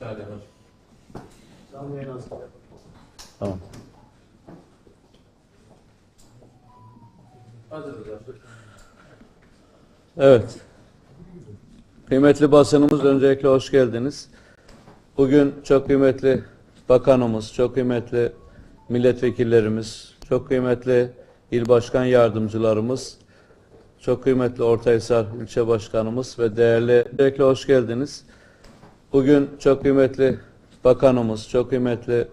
Olun. Canlı. Tamam. Evet. Kıymetli basınımız öncelikle hoş geldiniz. Bugün çok kıymetli bakanımız, çok kıymetli milletvekillerimiz, çok kıymetli il başkan yardımcılarımız, çok kıymetli Ortaysar ilçe başkanımız ve değerli öncelikle hoş geldiniz. Bugün çok kıymetli bakanımız, çok kıymetli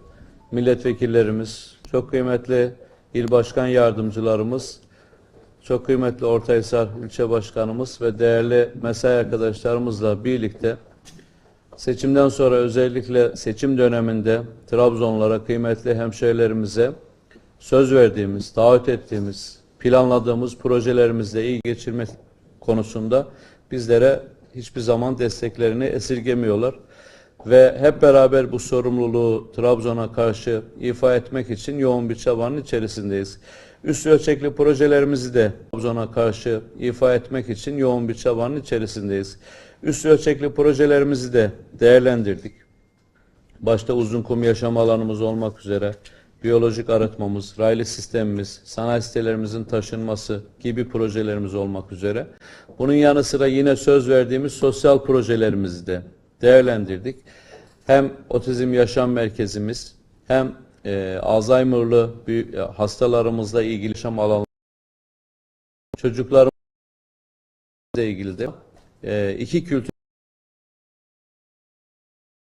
milletvekillerimiz, çok kıymetli il başkan yardımcılarımız, çok kıymetli Ortaysar ilçe başkanımız ve değerli mesai arkadaşlarımızla birlikte seçimden sonra özellikle seçim döneminde Trabzonlara, kıymetli hemşehrilerimize söz verdiğimiz, davet ettiğimiz, planladığımız projelerimizle iyi geçirmek konusunda bizlere hiçbir zaman desteklerini esirgemiyorlar. Ve hep beraber bu sorumluluğu Trabzon'a karşı ifa etmek için yoğun bir çabanın içerisindeyiz. Üst ölçekli projelerimizi de Trabzon'a karşı ifa etmek için yoğun bir çabanın içerisindeyiz. Üst ölçekli projelerimizi de değerlendirdik. Başta uzun kum yaşam alanımız olmak üzere biyolojik arıtmamız, raylı sistemimiz, sanayi sitelerimizin taşınması gibi projelerimiz olmak üzere. Bunun yanı sıra yine söz verdiğimiz sosyal projelerimizi de değerlendirdik. Hem otizm yaşam merkezimiz hem e, Alzheimer'lı e, hastalarımızla ilgili yaşam alanları çocuklarımızla ilgili de e, iki kültür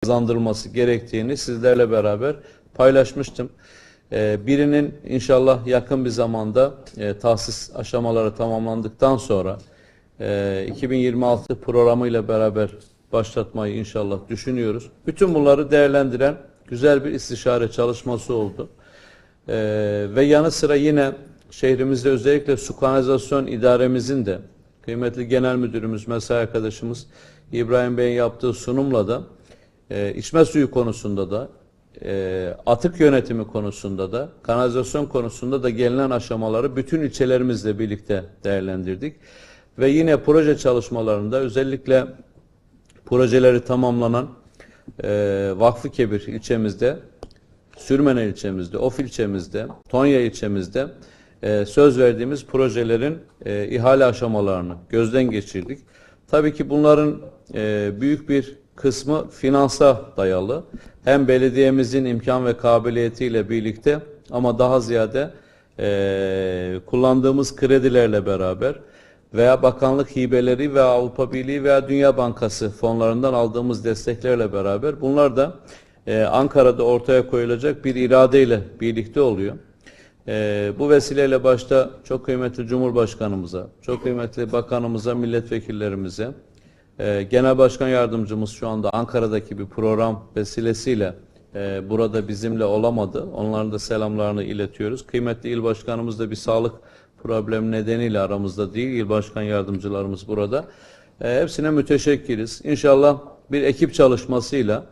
kazandırılması gerektiğini sizlerle beraber paylaşmıştım. Ee, birinin inşallah yakın bir zamanda e, tahsis aşamaları tamamlandıktan sonra e, 2026 programıyla beraber başlatmayı inşallah düşünüyoruz. Bütün bunları değerlendiren güzel bir istişare çalışması oldu. Ee, ve yanı sıra yine şehrimizde özellikle su kanalizasyon idaremizin de kıymetli genel müdürümüz, mesai arkadaşımız İbrahim Bey'in yaptığı sunumla da e, içme suyu konusunda da e, atık yönetimi konusunda da kanalizasyon konusunda da gelinen aşamaları bütün ilçelerimizle birlikte değerlendirdik. Ve yine proje çalışmalarında özellikle projeleri tamamlanan e, Vakfı Kebir ilçemizde Sürmene ilçemizde, Of ilçemizde, Tonya ilçemizde e, söz verdiğimiz projelerin e, ihale aşamalarını gözden geçirdik. Tabii ki bunların e, büyük bir kısmı finansa dayalı. Hem belediyemizin imkan ve kabiliyetiyle birlikte ama daha ziyade e, kullandığımız kredilerle beraber veya bakanlık hibeleri veya Avrupa Birliği veya Dünya Bankası fonlarından aldığımız desteklerle beraber bunlar da e, Ankara'da ortaya koyulacak bir iradeyle birlikte oluyor. E, bu vesileyle başta çok kıymetli Cumhurbaşkanımıza, çok kıymetli bakanımıza, milletvekillerimize, e, Genel Başkan Yardımcımız şu anda Ankara'daki bir program vesilesiyle e, burada bizimle olamadı. Onların da selamlarını iletiyoruz. Kıymetli il başkanımız da bir sağlık problemi nedeniyle aramızda değil. İl başkan yardımcılarımız burada. E, hepsine müteşekkiriz. İnşallah bir ekip çalışmasıyla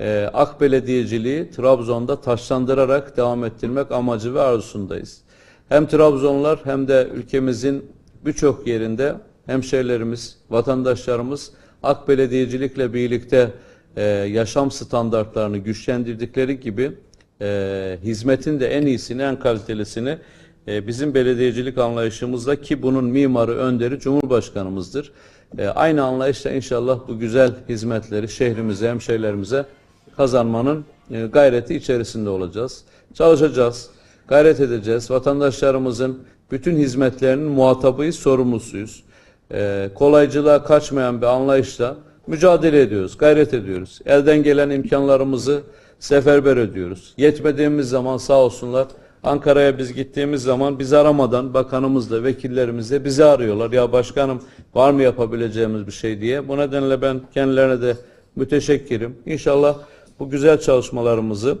e, Ak Belediyeciliği Trabzon'da taşlandırarak devam ettirmek amacı ve arzusundayız. Hem Trabzonlar hem de ülkemizin birçok yerinde hemşehrilerimiz, vatandaşlarımız Ak Belediyecilikle birlikte e, yaşam standartlarını güçlendirdikleri gibi e, hizmetin de en iyisini, en kalitelisini e, bizim belediyecilik anlayışımızda ki bunun mimarı, önderi Cumhurbaşkanımızdır. E, aynı anlayışla inşallah bu güzel hizmetleri şehrimize, hemşehrilerimize kazanmanın e, gayreti içerisinde olacağız. Çalışacağız, gayret edeceğiz. Vatandaşlarımızın bütün hizmetlerinin muhatabıyız, sorumlusuyuz. E, kolaycılığa kaçmayan bir anlayışla mücadele ediyoruz, gayret ediyoruz. Elden gelen imkanlarımızı seferber ediyoruz. Yetmediğimiz zaman sağ olsunlar Ankara'ya biz gittiğimiz zaman bizi aramadan bakanımız da vekillerimiz de bizi arıyorlar. Ya başkanım var mı yapabileceğimiz bir şey diye. Bu nedenle ben kendilerine de müteşekkirim. İnşallah bu güzel çalışmalarımızı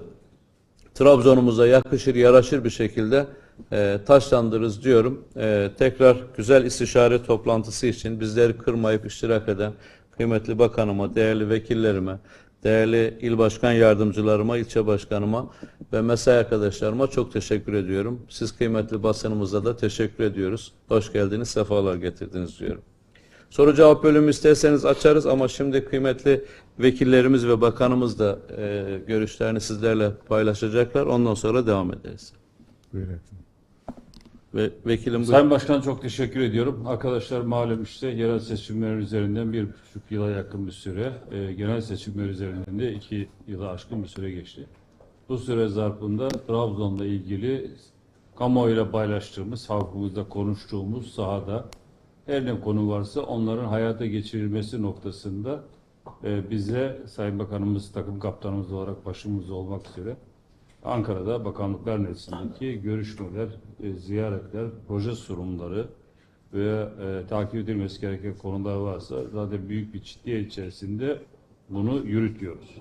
Trabzon'umuza yakışır, yaraşır bir şekilde e, taşlandırırız diyorum. E, tekrar güzel istişare toplantısı için bizleri kırmayıp iştirak eden kıymetli bakanıma, değerli vekillerime, değerli il başkan yardımcılarıma, ilçe başkanıma ve mesai arkadaşlarıma çok teşekkür ediyorum. Siz kıymetli basınımıza da teşekkür ediyoruz. Hoş geldiniz, sefalar getirdiniz diyorum. Soru cevap bölümü isterseniz açarız ama şimdi kıymetli vekillerimiz ve bakanımız da e, görüşlerini sizlerle paylaşacaklar. Ondan sonra devam ederiz. Buyurun. Ve vekilim. Sayın Başkan çok teşekkür ediyorum. Arkadaşlar malum işte yerel seçimler üzerinden bir buçuk yıla yakın bir süre, e, genel seçimler üzerinden de iki yıla aşkın bir süre geçti. Bu süre zarfında Trabzon'la ilgili kamuoyuyla paylaştığımız, halkımızla konuştuğumuz sahada her ne konu varsa onların hayata geçirilmesi noktasında e, bize Sayın Bakanımız, takım kaptanımız olarak başımızda olmak üzere Ankara'da bakanlıklar nezdindeki görüşmeler, e, ziyaretler, proje sunumları ve e, takip edilmesi gereken konular varsa zaten büyük bir ciddiyet içerisinde bunu yürütüyoruz.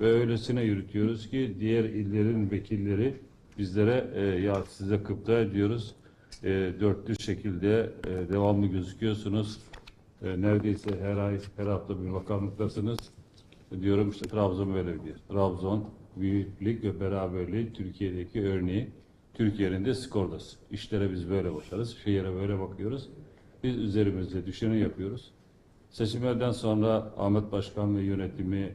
Ve öylesine yürütüyoruz ki diğer illerin vekilleri bizlere e, ya size kıpta ediyoruz, e, dörtlü şekilde e, devamlı gözüküyorsunuz, e, neredeyse her ay, her hafta bir bakanlıktasınız. Diyorum işte Trabzon böyle diyor. Trabzon büyüklük ve beraberliği Türkiye'deki örneği. Türkiye'nin de skordası. İşlere biz böyle bakarız, şehire böyle bakıyoruz. Biz üzerimizde düşeni yapıyoruz. Seçimlerden sonra Ahmet Başkan ve yönetimi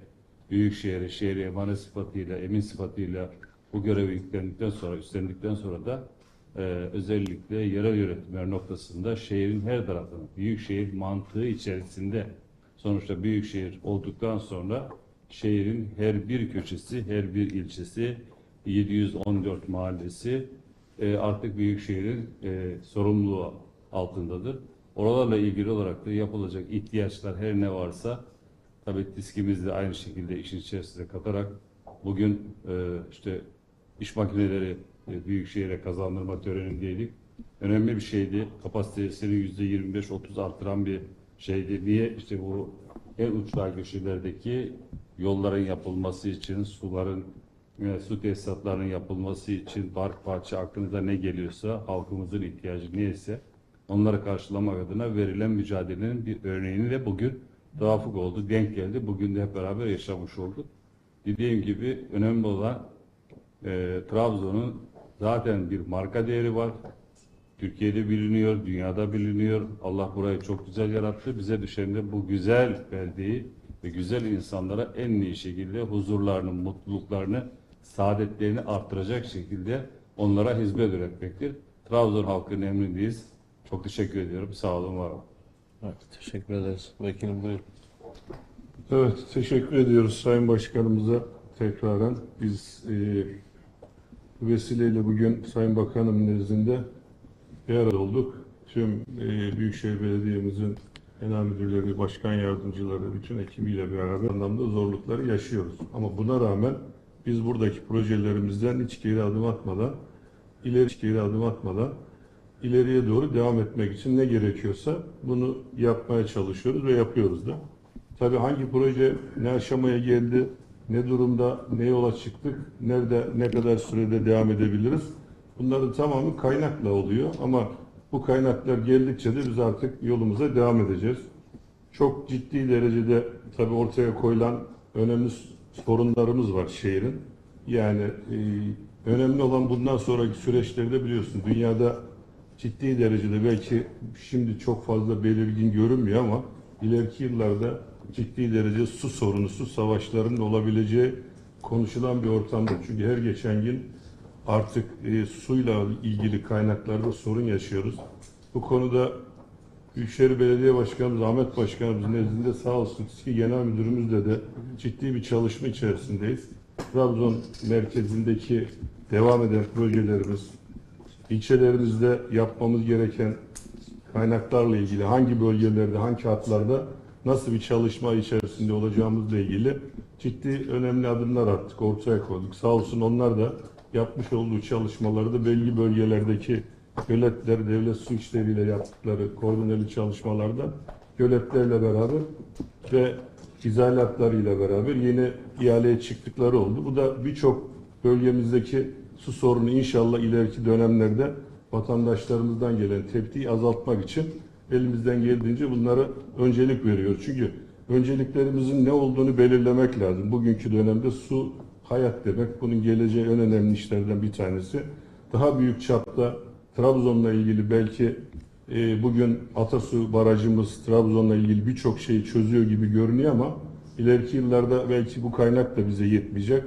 Büyükşehir'e, şehri emanet sıfatıyla, emin sıfatıyla bu görevi yüklendikten sonra, üstlendikten sonra da e, özellikle yerel yönetimler noktasında şehrin her tarafını, büyükşehir mantığı içerisinde sonuçta büyükşehir olduktan sonra şehrin her bir köşesi, her bir ilçesi, 714 mahallesi e, artık büyükşehirin e, sorumluluğu altındadır. Oralarla ilgili olarak da yapılacak ihtiyaçlar her ne varsa tabii diskimizi de aynı şekilde işin içerisine katarak bugün e, işte iş makineleri e, büyükşehire kazandırma törenindeydik. Önemli bir şeydi. Kapasitesini yüzde 25-30 artıran bir şeydi. Niye? İşte bu en uçlar köşelerdeki yolların yapılması için, suların ve su tesisatlarının yapılması için park parça aklınıza ne geliyorsa, halkımızın ihtiyacı neyse onları karşılamak adına verilen mücadelenin bir örneğini de bugün tevafuk oldu, denk geldi. Bugün de hep beraber yaşamış olduk. Dediğim gibi önemli olan e, Trabzon'un zaten bir marka değeri var. Türkiye'de biliniyor, dünyada biliniyor. Allah burayı çok güzel yarattı. Bize düşen de bu güzel beldeyi ve güzel insanlara en iyi şekilde huzurlarını, mutluluklarını, saadetlerini arttıracak şekilde onlara hizmet üretmektir. Trabzon halkının emrindeyiz. Çok teşekkür ediyorum. Sağ olun, var olun. Evet, teşekkür ederiz. Vekilim buyurun. Evet, teşekkür ediyoruz Sayın Başkanımıza tekraren. Biz e, bu vesileyle bugün Sayın Bakanım nezdinde bir arada olduk. Tüm e, Büyükşehir Belediye'mizin genel müdürleri, başkan yardımcıları, bütün ekibiyle beraber anlamda zorlukları yaşıyoruz. Ama buna rağmen biz buradaki projelerimizden hiç geri adım atmadan, ileri hiç geri adım atmadan ileriye doğru devam etmek için ne gerekiyorsa bunu yapmaya çalışıyoruz ve yapıyoruz da. Tabii hangi proje ne aşamaya geldi, ne durumda, ne yola çıktık, nerede, ne kadar sürede devam edebiliriz? Bunların tamamı kaynakla oluyor ama bu kaynaklar geldikçe de biz artık yolumuza devam edeceğiz. Çok ciddi derecede tabii ortaya koyulan önemli sorunlarımız var şehrin. Yani e, önemli olan bundan sonraki süreçlerde biliyorsun dünyada ciddi derecede belki şimdi çok fazla belirgin görünmüyor ama ileriki yıllarda ciddi derece su sorunu, su savaşlarının olabileceği konuşulan bir ortamda. Çünkü her geçen gün artık e, suyla ilgili kaynaklarda sorun yaşıyoruz. Bu konuda Büyükşehir Belediye Başkanımız Ahmet Başkanımız nezdinde sağ olsun ki Genel Müdürümüzle de ciddi bir çalışma içerisindeyiz. Trabzon merkezindeki devam eden projelerimiz, ilçelerimizde yapmamız gereken kaynaklarla ilgili hangi bölgelerde, hangi hatlarda nasıl bir çalışma içerisinde olacağımızla ilgili ciddi önemli adımlar attık, ortaya koyduk. Sağ olsun onlar da yapmış olduğu çalışmaları da belli bölgelerdeki göletler, devlet su işleriyle yaptıkları koordineli çalışmalarda göletlerle beraber ve izalatlarıyla beraber yeni ihaleye çıktıkları oldu. Bu da birçok bölgemizdeki su sorunu inşallah ileriki dönemlerde vatandaşlarımızdan gelen tepkiyi azaltmak için elimizden geldiğince bunlara öncelik veriyoruz. Çünkü önceliklerimizin ne olduğunu belirlemek lazım. Bugünkü dönemde su hayat demek. Bunun geleceği en önemli işlerden bir tanesi. Daha büyük çapta Trabzon'la ilgili belki e, bugün Atasu barajımız Trabzon'la ilgili birçok şeyi çözüyor gibi görünüyor ama ileriki yıllarda belki bu kaynak da bize yetmeyecek.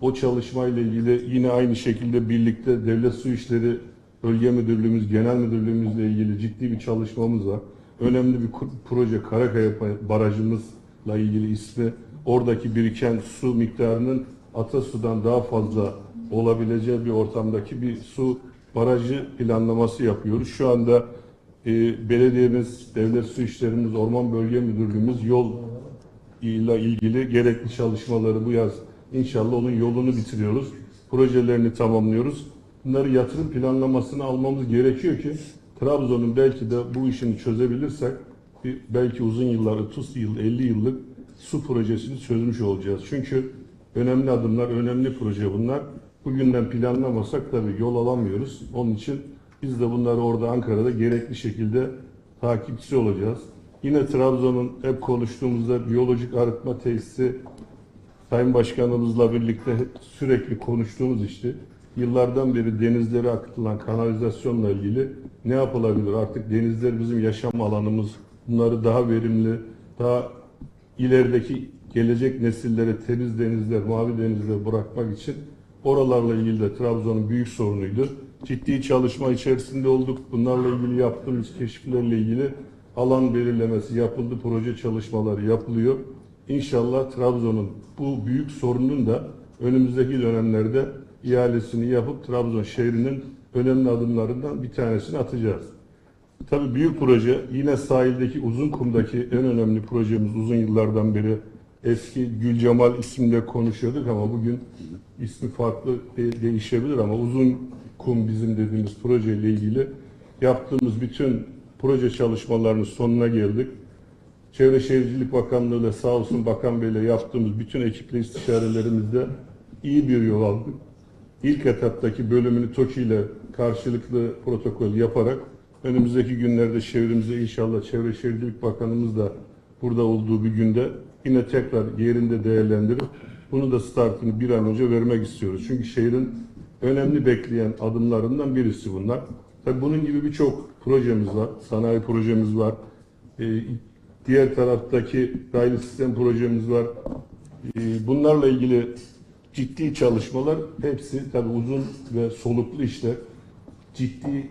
O çalışmayla ilgili yine aynı şekilde birlikte Devlet Su İşleri Bölge Müdürlüğümüz, Genel Müdürlüğümüzle ilgili ciddi bir çalışmamız var. Önemli bir proje Karakaya Barajımızla ilgili ismi oradaki biriken su miktarının Atasu'dan daha fazla olabileceği bir ortamdaki bir su barajı planlaması yapıyoruz. Şu anda e, belediyemiz, devlet su işlerimiz, orman bölge müdürlüğümüz yol ile ilgili gerekli çalışmaları bu yaz inşallah onun yolunu bitiriyoruz. Projelerini tamamlıyoruz. Bunları yatırım planlamasını almamız gerekiyor ki Trabzon'un belki de bu işini çözebilirsek belki uzun yıllar, 30 yıl, 50 yıllık su projesini çözmüş olacağız. Çünkü önemli adımlar, önemli proje bunlar. Bugünden planlamasak tabii yol alamıyoruz. Onun için biz de bunları orada Ankara'da gerekli şekilde takipçisi olacağız. Yine Trabzon'un hep konuştuğumuzda biyolojik arıtma tesisi Sayın Başkanımızla birlikte sürekli konuştuğumuz işte yıllardan beri denizlere akıtılan kanalizasyonla ilgili ne yapılabilir? Artık denizler bizim yaşam alanımız. Bunları daha verimli, daha ilerideki gelecek nesillere temiz denizler, mavi denizler bırakmak için oralarla ilgili de Trabzon'un büyük sorunuydu. Ciddi çalışma içerisinde olduk. Bunlarla ilgili yaptığımız keşiflerle ilgili alan belirlemesi yapıldı, proje çalışmaları yapılıyor. İnşallah Trabzon'un bu büyük sorunun da önümüzdeki dönemlerde ihalesini yapıp Trabzon şehrinin önemli adımlarından bir tanesini atacağız. Tabii büyük proje yine sahildeki Uzunkum'daki en önemli projemiz uzun yıllardan beri eski Gülcemal isimle konuşuyorduk ama bugün ismi farklı de- değişebilir ama Uzunkum bizim dediğimiz projeyle ilgili yaptığımız bütün proje çalışmalarının sonuna geldik. Çevre Şehircilik Bakanlığı ile sağ olsun Bakan Bey ile yaptığımız bütün ekiple istişarelerimizde iyi bir yol aldık. İlk etaptaki bölümünü TOKİ ile karşılıklı protokol yaparak önümüzdeki günlerde şehrimize inşallah Çevre Şehircilik Bakanımız da burada olduğu bir günde yine tekrar yerinde değerlendirip bunu da startını bir an önce vermek istiyoruz. Çünkü şehrin önemli bekleyen adımlarından birisi bunlar. Tabii bunun gibi birçok projemiz var. Sanayi projemiz var. Ee, diğer taraftaki raylı sistem projemiz var. Ee, bunlarla ilgili ciddi çalışmalar hepsi tabii uzun ve soluklu işler. Ciddi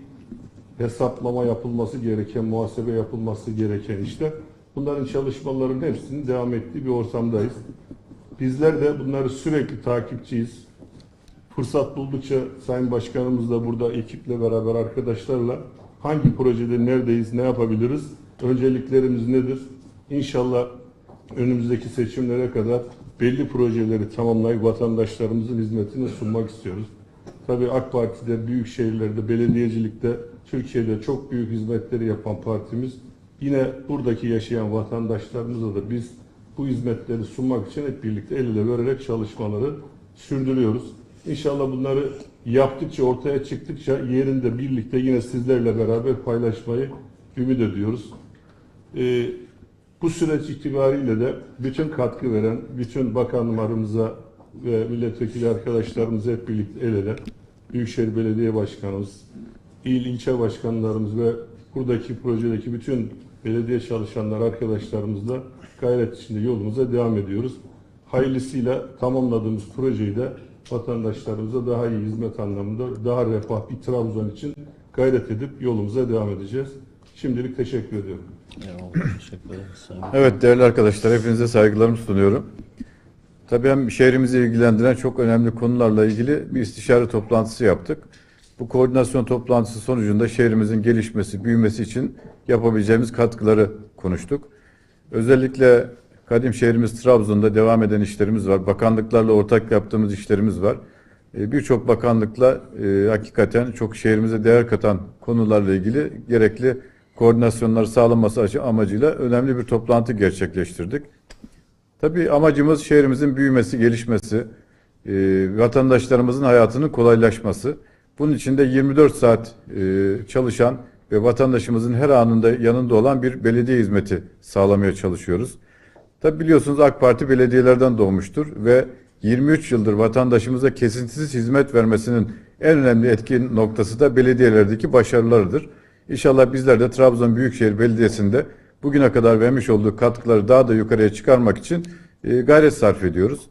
hesaplama yapılması gereken, muhasebe yapılması gereken işler. Bunların çalışmaların hepsinin devam ettiği bir ortamdayız. Bizler de bunları sürekli takipçiyiz. Fırsat buldukça Sayın Başkanımız da burada ekiple beraber arkadaşlarla hangi projede neredeyiz, ne yapabiliriz, önceliklerimiz nedir? İnşallah önümüzdeki seçimlere kadar belli projeleri tamamlayıp vatandaşlarımızın hizmetine sunmak istiyoruz. Tabii AK Parti'de, büyük şehirlerde, belediyecilikte, Türkiye'de çok büyük hizmetleri yapan partimiz. Yine buradaki yaşayan vatandaşlarımıza da biz bu hizmetleri sunmak için hep birlikte el ele vererek çalışmaları sürdürüyoruz. İnşallah bunları yaptıkça, ortaya çıktıkça yerinde birlikte yine sizlerle beraber paylaşmayı ümit ediyoruz. Ee, bu süreç itibariyle de bütün katkı veren, bütün bakanlarımıza ve milletvekili arkadaşlarımız hep birlikte el ele, Büyükşehir Belediye Başkanımız, il ilçe başkanlarımız ve buradaki projedeki bütün belediye çalışanlar arkadaşlarımızla gayret içinde yolumuza devam ediyoruz. Hayırlısıyla tamamladığımız projeyi de vatandaşlarımıza daha iyi hizmet anlamında, daha refah bir Trabzon için gayret edip yolumuza devam edeceğiz. Şimdilik teşekkür ediyorum. Eyvallah, teşekkür ederim. Sayın Evet değerli arkadaşlar hepinize saygılarımı sunuyorum. Tabii hem şehrimizi ilgilendiren çok önemli konularla ilgili bir istişare toplantısı yaptık. Bu koordinasyon toplantısı sonucunda şehrimizin gelişmesi, büyümesi için yapabileceğimiz katkıları konuştuk. Özellikle kadim şehrimiz Trabzon'da devam eden işlerimiz var. Bakanlıklarla ortak yaptığımız işlerimiz var. E, Birçok bakanlıkla e, hakikaten çok şehrimize değer katan konularla ilgili gerekli koordinasyonları sağlanması amacıyla önemli bir toplantı gerçekleştirdik. Tabii amacımız şehrimizin büyümesi, gelişmesi, e, vatandaşlarımızın hayatının kolaylaşması. Bunun için de 24 saat e, çalışan ve vatandaşımızın her anında yanında olan bir belediye hizmeti sağlamaya çalışıyoruz. Tabii biliyorsunuz AK Parti belediyelerden doğmuştur ve 23 yıldır vatandaşımıza kesintisiz hizmet vermesinin en önemli etkin noktası da belediyelerdeki başarılarıdır. İnşallah bizler de Trabzon Büyükşehir Belediyesi'nde bugüne kadar vermiş olduğu katkıları daha da yukarıya çıkarmak için e, gayret sarf ediyoruz.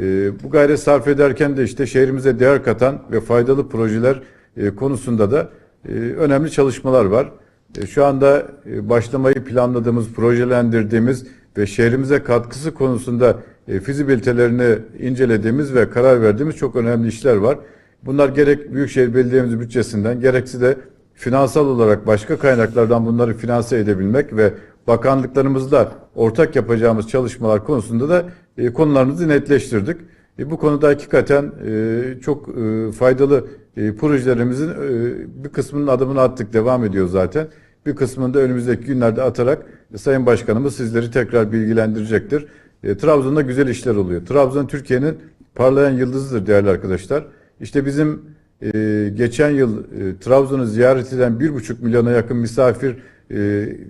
E, bu gayret sarf ederken de işte şehrimize değer katan ve faydalı projeler e, konusunda da e, önemli çalışmalar var. E, Şu anda e, başlamayı planladığımız, projelendirdiğimiz ve şehrimize katkısı konusunda e, fizibilitelerini incelediğimiz ve karar verdiğimiz çok önemli işler var. Bunlar gerek Büyükşehir Belediye'mizin bütçesinden gerekse de finansal olarak başka kaynaklardan bunları finanse edebilmek ve bakanlıklarımızla ortak yapacağımız çalışmalar konusunda da e, konularımızı netleştirdik. E, bu konuda hakikaten e, çok e, faydalı projelerimizin bir kısmının adımını attık, devam ediyor zaten. Bir kısmını da önümüzdeki günlerde atarak Sayın Başkanımız sizleri tekrar bilgilendirecektir. Trabzon'da güzel işler oluyor. Trabzon Türkiye'nin parlayan yıldızıdır değerli arkadaşlar. İşte bizim geçen yıl Trabzon'u ziyaret eden bir buçuk milyona yakın misafir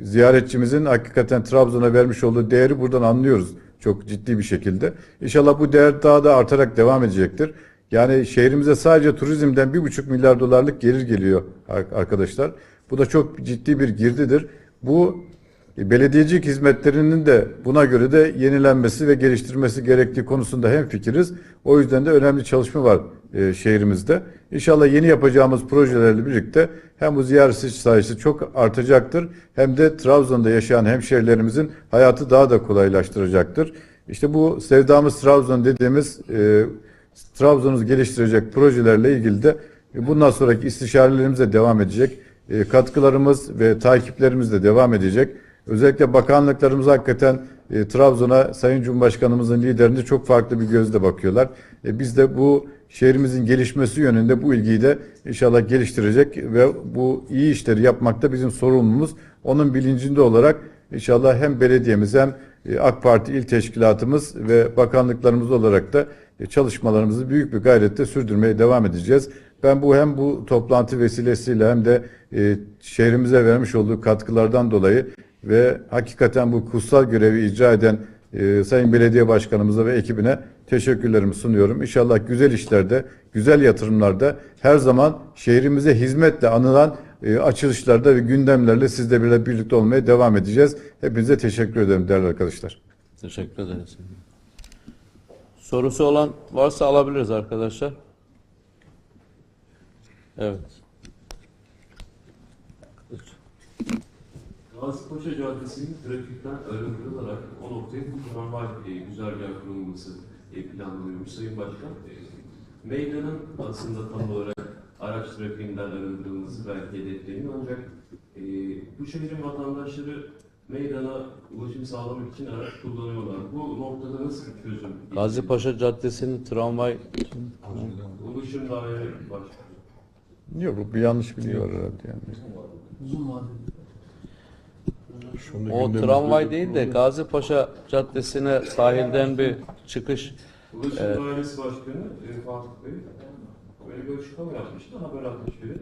ziyaretçimizin hakikaten Trabzon'a vermiş olduğu değeri buradan anlıyoruz çok ciddi bir şekilde. İnşallah bu değer daha da artarak devam edecektir. Yani şehrimize sadece turizmden bir buçuk milyar dolarlık gelir geliyor ar- arkadaşlar. Bu da çok ciddi bir girdidir. Bu belediyecilik hizmetlerinin de buna göre de yenilenmesi ve geliştirmesi gerektiği konusunda hem fikiriz. O yüzden de önemli çalışma var e, şehrimizde. İnşallah yeni yapacağımız projelerle birlikte hem bu ziyaretçi sayısı çok artacaktır hem de Trabzon'da yaşayan hemşehrilerimizin hayatı daha da kolaylaştıracaktır. İşte bu sevdamız Trabzon dediğimiz e, Trabzon'u geliştirecek projelerle ilgili de e, bundan sonraki istişarelerimiz de devam edecek. E, katkılarımız ve takiplerimiz de devam edecek. Özellikle bakanlıklarımız hakikaten e, Trabzon'a Sayın Cumhurbaşkanımızın liderinde çok farklı bir gözle bakıyorlar. E, biz de bu şehrimizin gelişmesi yönünde bu ilgiyi de inşallah geliştirecek ve bu iyi işleri yapmakta bizim sorumluluğumuz. Onun bilincinde olarak inşallah hem belediyemiz hem e, AK Parti il teşkilatımız ve bakanlıklarımız olarak da e, çalışmalarımızı büyük bir gayrette sürdürmeye devam edeceğiz. Ben bu hem bu toplantı vesilesiyle hem de e, şehrimize vermiş olduğu katkılardan dolayı ve hakikaten bu kutsal görevi icra eden e, Sayın Belediye Başkanımıza ve ekibine teşekkürlerimi sunuyorum. İnşallah güzel işlerde, güzel yatırımlarda her zaman şehrimize hizmetle anılan e, açılışlarda ve gündemlerle sizle birlikte olmaya devam edeceğiz. Hepinize teşekkür ederim değerli arkadaşlar. Teşekkür ederiz. Sorusu olan varsa alabiliriz arkadaşlar. Evet. Gazipaşa Caddesi'nin trafikten arındırılarak o noktaya bu tramvay e, güzergah kurulması e, planlanıyormuş Sayın Başkan. E, meydanın aslında tam olarak araç trafiğinden arındırılması belki hedefleniyor ancak e, bu şehrin vatandaşları meydana ulaşım sağlamak için araç kullanıyorlar. Bu noktada nasıl bir çözüm? Gazi Paşa Caddesi'nin tramvay Ulaşım daire başkanı. Yok bu bir yanlış bilgi var herhalde yani. Uzun vadeli. Şu anda o gündemimizde- tramvay değil de Gazi Paşa Caddesi'ne sahilden bir çıkış Ulaşım Evet. Dairesi Başkanı e, Fatih Bey böyle bir açıklama yapmıştı. Haber atmosferi.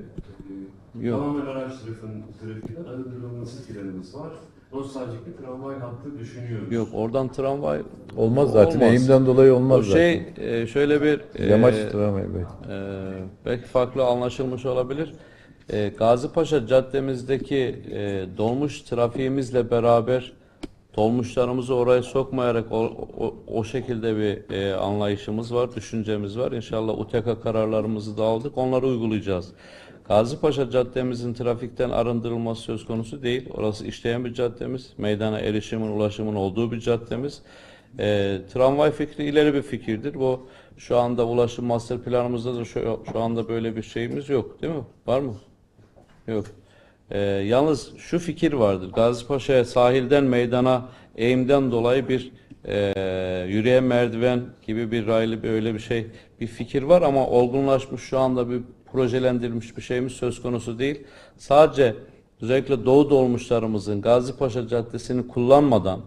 E, Yok. tamamen araç trafiğinin, trafiğinden arındırılması planımız var. Nostaljik bir tramvay hattı düşünüyoruz. yok oradan tramvay Olmaz zaten Olmaz. eğimden dolayı olmaz o zaten. şey e, şöyle bir e, Yamaç tramvayı belki. Ee, belki farklı anlaşılmış olabilir. Ee, Gazi Paşa Caddemizdeki e, dolmuş trafiğimizle beraber dolmuşlarımızı oraya sokmayarak o, o, o şekilde bir e, anlayışımız var, düşüncemiz var. İnşallah UTK kararlarımızı da aldık, onları uygulayacağız. Gazi Paşa Caddemizin trafikten arındırılması söz konusu değil. Orası işleyen bir caddemiz. Meydana erişimin, ulaşımın olduğu bir caddemiz. E, tramvay fikri ileri bir fikirdir. Bu şu anda ulaşım master planımızda da şu, şu anda böyle bir şeyimiz yok değil mi? Var mı? Yok. E, yalnız şu fikir vardır. Gazi Paşa'ya sahilden meydana eğimden dolayı bir e, yürüyen merdiven gibi bir raylı bir öyle bir şey bir fikir var ama olgunlaşmış şu anda bir projelendirilmiş bir şeyimiz söz konusu değil. Sadece özellikle Doğu dolmuşlarımızın Gazi Paşa Caddesi'ni kullanmadan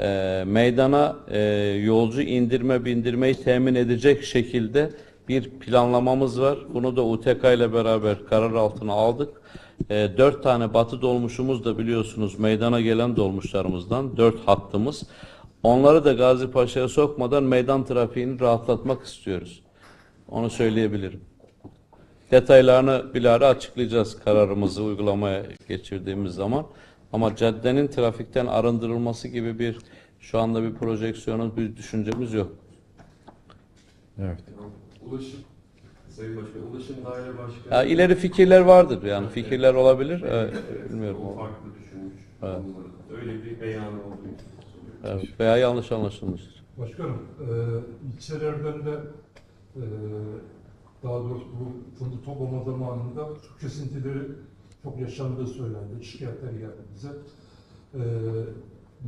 e, meydana e, yolcu indirme bindirmeyi temin edecek şekilde bir planlamamız var. Bunu da UTK ile beraber karar altına aldık. E, dört tane batı dolmuşumuz da biliyorsunuz meydana gelen dolmuşlarımızdan dört hattımız. Onları da Gazi Paşa'ya sokmadan meydan trafiğini rahatlatmak istiyoruz. Onu söyleyebilirim. Detaylarını bilahare açıklayacağız kararımızı uygulamaya geçirdiğimiz zaman. Ama caddenin trafikten arındırılması gibi bir şu anda bir projeksiyonun bir düşüncemiz yok. Evet. Ulaşım, Sayın Başkan, Ulaşım Daire Başkanı Ya ileri fikirler vardır yani fikirler olabilir. Ee, bilmiyorum. o farklı düşünmüş. Evet. Öyle bir beyanı olduğunu söylüyor. Evet, veya yanlış anlaşılmıştır. Başkanım, e, ilçelerden de e, daha doğrusu bu fındık toplama zamanında su kesintileri çok yaşandığı söylendi. Şikayetler geldi bize. E,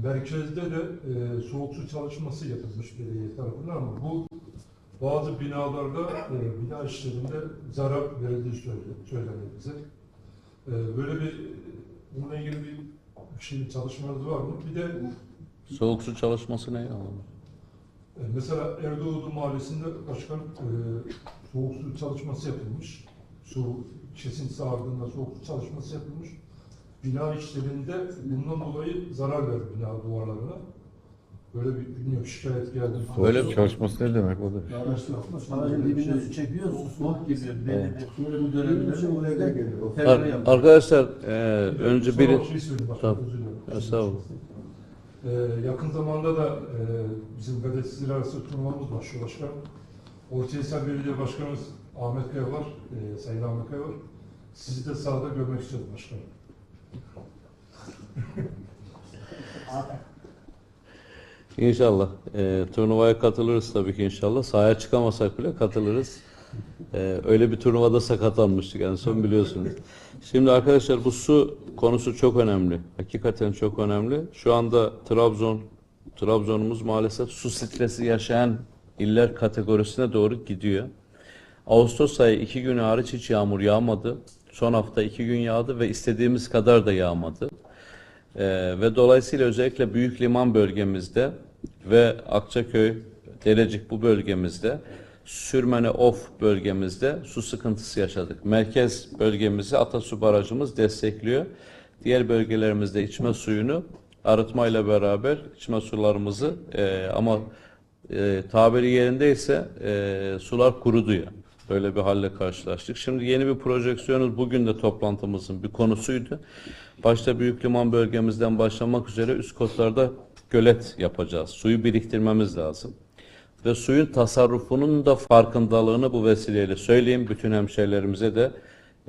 merkezde de e, soğuk su çalışması yapılmış belediye tarafından ama bu bazı binalarda e, bina işlerinde zarar verildiği söylendi bize. E, böyle bir bununla ilgili bir şey çalışmanız var mı? Bir de Soğuk su çalışması ne ya? E, Mesela Erdoğdu Mahallesi'nde başkan e, soğuk su çalışması yapılmış. Su kesintisi ardından soğuk su çalışması yapılmış. Bina işlerinde bundan dolayı zarar verdi bina duvarlarına. Böyle bir bilmiyorum şikayet geldi. Böyle bir- Çalışması ne demek o da? Barajın dibinde su çekiyor, susmak gibi belli bir bu dönemde oraya da geliyor. Ar- Tekrar yapıyor. arkadaşlar e, önce Son biri... şey söyleyeyim başkan, Tabii. özür dilerim. Estağfurullah. Ee, yakın zamanda da e, bizim gazeteciler arası turnuvamız başlıyor başkan. Ortahisar Belediye Başkanımız Ahmet Kaya var, e, Sayın Ahmet Kaya var. Sizi de sahada görmek istiyoruz başkanım. İnşallah. E, turnuvaya katılırız tabii ki inşallah. Sahaya çıkamasak bile katılırız. E, öyle bir turnuvada sakatlanmıştık en son biliyorsunuz. Şimdi arkadaşlar bu su konusu çok önemli. Hakikaten çok önemli. Şu anda Trabzon, Trabzonumuz maalesef su stresi yaşayan iller kategorisine doğru gidiyor. Ağustos ayı iki günü hariç hiç yağmur yağmadı. Son hafta iki gün yağdı ve istediğimiz kadar da yağmadı. Ee, ve dolayısıyla özellikle Büyük Liman bölgemizde ve Akçaköy, Derecik bu bölgemizde, Sürmene Of bölgemizde su sıkıntısı yaşadık. Merkez bölgemizi Atasu Barajımız destekliyor. Diğer bölgelerimizde içme suyunu arıtmayla beraber içme sularımızı e, ama e, tabiri yerindeyse e, sular kurudu ya. Böyle bir halle karşılaştık. Şimdi yeni bir projeksiyonuz bugün de toplantımızın bir konusuydu. Başta Büyük Liman bölgemizden başlamak üzere üst kotlarda gölet yapacağız. Suyu biriktirmemiz lazım. Ve suyun tasarrufunun da farkındalığını bu vesileyle söyleyeyim bütün hemşehrilerimize de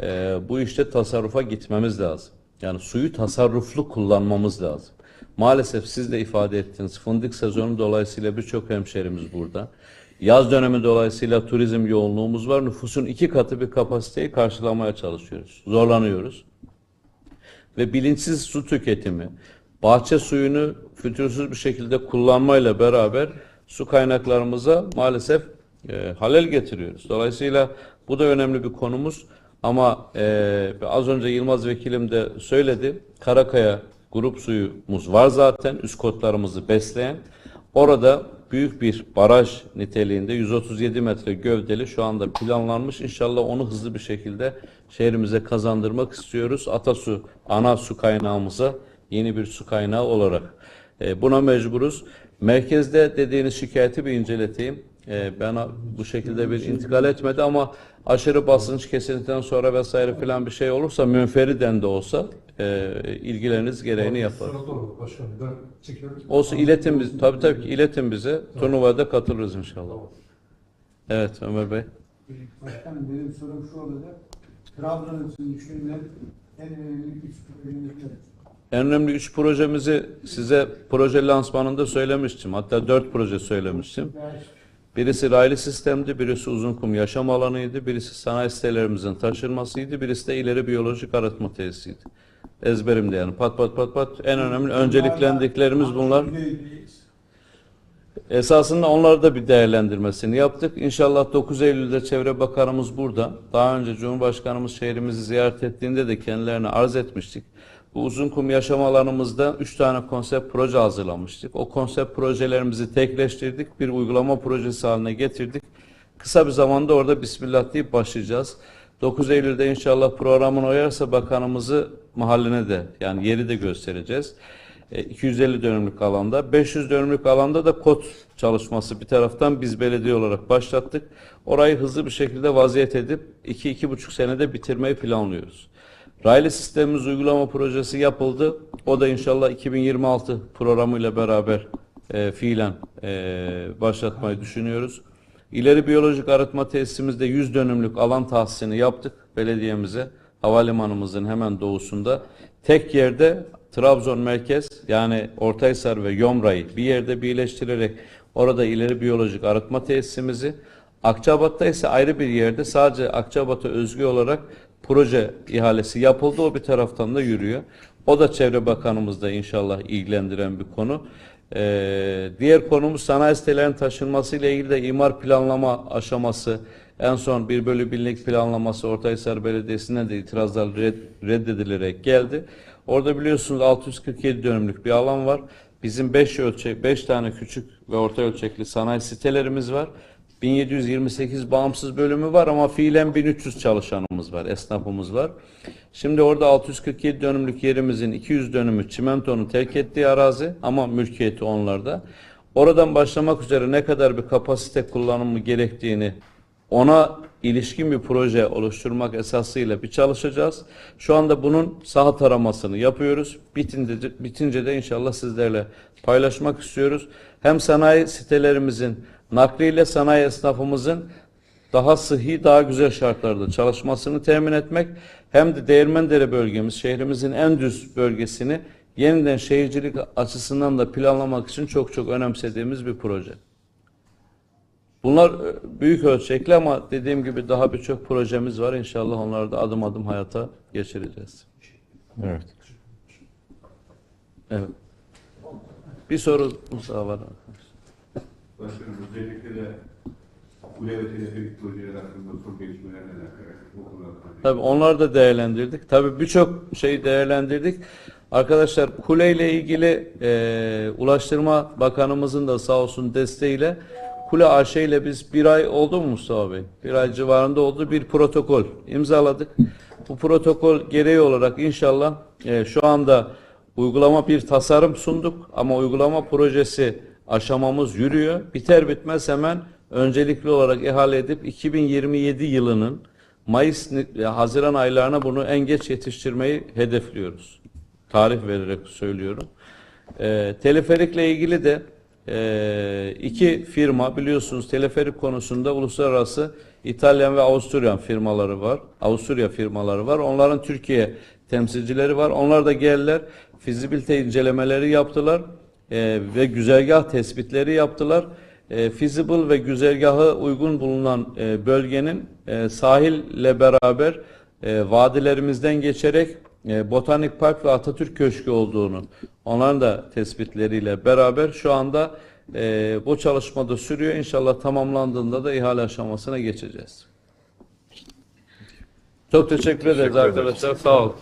e, bu işte tasarrufa gitmemiz lazım. Yani suyu tasarruflu kullanmamız lazım. Maalesef siz de ifade ettiniz. Fındık sezonu dolayısıyla birçok hemşehrimiz burada. Yaz dönemi dolayısıyla turizm yoğunluğumuz var. Nüfusun iki katı bir kapasiteyi karşılamaya çalışıyoruz. Zorlanıyoruz. Ve bilinçsiz su tüketimi, bahçe suyunu fütursuz bir şekilde kullanmayla beraber su kaynaklarımıza maalesef e, halel getiriyoruz. Dolayısıyla bu da önemli bir konumuz. Ama e, az önce Yılmaz Vekilim de söyledi. Karakaya grup suyumuz var zaten üst kotlarımızı besleyen. Orada büyük bir baraj niteliğinde 137 metre gövdeli şu anda planlanmış. İnşallah onu hızlı bir şekilde şehrimize kazandırmak istiyoruz. Atasu ana su kaynağımıza yeni bir su kaynağı olarak. E, buna mecburuz. Merkezde dediğiniz şikayeti bir inceleteyim. E, bana bu şekilde bir intikal etmedi ama aşırı basınç kesintiden sonra vesaire filan bir şey olursa münferiden de olsa e, ilgileriniz gereğini yapar. Ben. Olsun iletin biz tabii tabii ki iletin bize. Turnuvaya da katılırız inşallah. Evet Ömer Bey. Başkanım benim sorum şu olacak. Trabzon için düşünülen en önemli üç projemiz? En önemli üç projemizi size proje lansmanında söylemiştim. Hatta dört proje söylemiştim. Birisi raylı sistemdi, birisi uzunkum yaşam alanıydı, birisi sanayi sitelerimizin taşınmasıydı, birisi de ileri biyolojik arıtma tesisiydi. Ezberimde yani pat pat pat pat en önemli önceliklendiklerimiz bunlar. Esasında onları da bir değerlendirmesini yaptık. İnşallah 9 Eylül'de Çevre Bakanımız burada. Daha önce Cumhurbaşkanımız şehrimizi ziyaret ettiğinde de kendilerine arz etmiştik. Bu Uzunkum yaşam alanımızda 3 tane konsept proje hazırlamıştık. O konsept projelerimizi tekleştirdik. Bir uygulama projesi haline getirdik. Kısa bir zamanda orada Bismillah deyip başlayacağız. 9 Eylül'de inşallah programın uyarsa bakanımızı mahalline de yani yeri de göstereceğiz. e, 250 dönümlük alanda. 500 dönümlük alanda da kod çalışması bir taraftan biz belediye olarak başlattık. Orayı hızlı bir şekilde vaziyet edip 2-2,5 senede bitirmeyi planlıyoruz. Raylı sistemimiz uygulama projesi yapıldı. O da inşallah 2026 programıyla beraber e, fiilen e, başlatmayı düşünüyoruz. İleri biyolojik arıtma tesisimizde 100 dönümlük alan tahsisini yaptık belediyemize. Havalimanımızın hemen doğusunda. Tek yerde Trabzon merkez yani Ortaysar ve Yomra'yı bir yerde birleştirerek orada ileri biyolojik arıtma tesisimizi Akçabat'ta ise ayrı bir yerde sadece Akçabat'a özgü olarak proje ihalesi yapıldı. O bir taraftan da yürüyor. O da Çevre Bakanımızda inşallah ilgilendiren bir konu. Ee, diğer konumuz sanayi sitelerinin taşınması ile ilgili de imar planlama aşaması. En son bir bölü binlik planlaması Ortaysar Belediyesi'nden de itirazlar red- reddedilerek geldi. Orada biliyorsunuz 647 dönümlük bir alan var. Bizim 5 ölçek 5 tane küçük ve orta ölçekli sanayi sitelerimiz var. 1728 bağımsız bölümü var ama fiilen 1300 çalışanımız var, esnafımız var. Şimdi orada 647 dönümlük yerimizin 200 dönümü çimentonun terk ettiği arazi ama mülkiyeti onlarda. Oradan başlamak üzere ne kadar bir kapasite kullanımı gerektiğini ona ilişkin bir proje oluşturmak esasıyla bir çalışacağız. Şu anda bunun saha taramasını yapıyoruz. Bitince, bitince de inşallah sizlerle paylaşmak istiyoruz. Hem sanayi sitelerimizin nakliyle sanayi esnafımızın daha sıhhi, daha güzel şartlarda çalışmasını temin etmek hem de Değirmendere bölgemiz, şehrimizin en düz bölgesini yeniden şehircilik açısından da planlamak için çok çok önemsediğimiz bir proje. Bunlar e, büyük ölçekli ama dediğim gibi daha birçok projemiz var. İnşallah onları da adım adım hayata geçireceğiz. Evet. Evet. Bir sorumuz daha var. Başkanım özellikle de kule ve teleferik hakkında son gelişmeler neler? Tabii onları da değerlendirdik. Tabii birçok şeyi değerlendirdik. Arkadaşlar kuleyle ilgili e, Ulaştırma Bakanımızın da sağ olsun desteğiyle Kule AŞ ile biz bir ay oldu mu Mustafa Bey? Bir ay civarında oldu bir protokol imzaladık. Bu protokol gereği olarak inşallah e, şu anda uygulama bir tasarım sunduk ama uygulama projesi aşamamız yürüyor. Biter bitmez hemen öncelikli olarak ihale edip 2027 yılının Mayıs, Haziran aylarına bunu en geç yetiştirmeyi hedefliyoruz. Tarih vererek söylüyorum. Ee, teleferikle ilgili de e, iki firma biliyorsunuz teleferik konusunda uluslararası İtalyan ve Avusturyan firmaları var. Avusturya firmaları var. Onların Türkiye temsilcileri var. Onlar da geldiler. Fizibilite incelemeleri yaptılar e, ve güzergah tespitleri yaptılar. E, feasible ve güzergahı uygun bulunan e, bölgenin e, sahille beraber e, vadilerimizden geçerek e, Botanik Park ve Atatürk Köşkü olduğunu onların da tespitleriyle beraber şu anda e, bu çalışmada sürüyor. İnşallah tamamlandığında da ihale aşamasına geçeceğiz. Çok teşekkür Teşekkür ederiz. arkadaşlar. Sağ olun.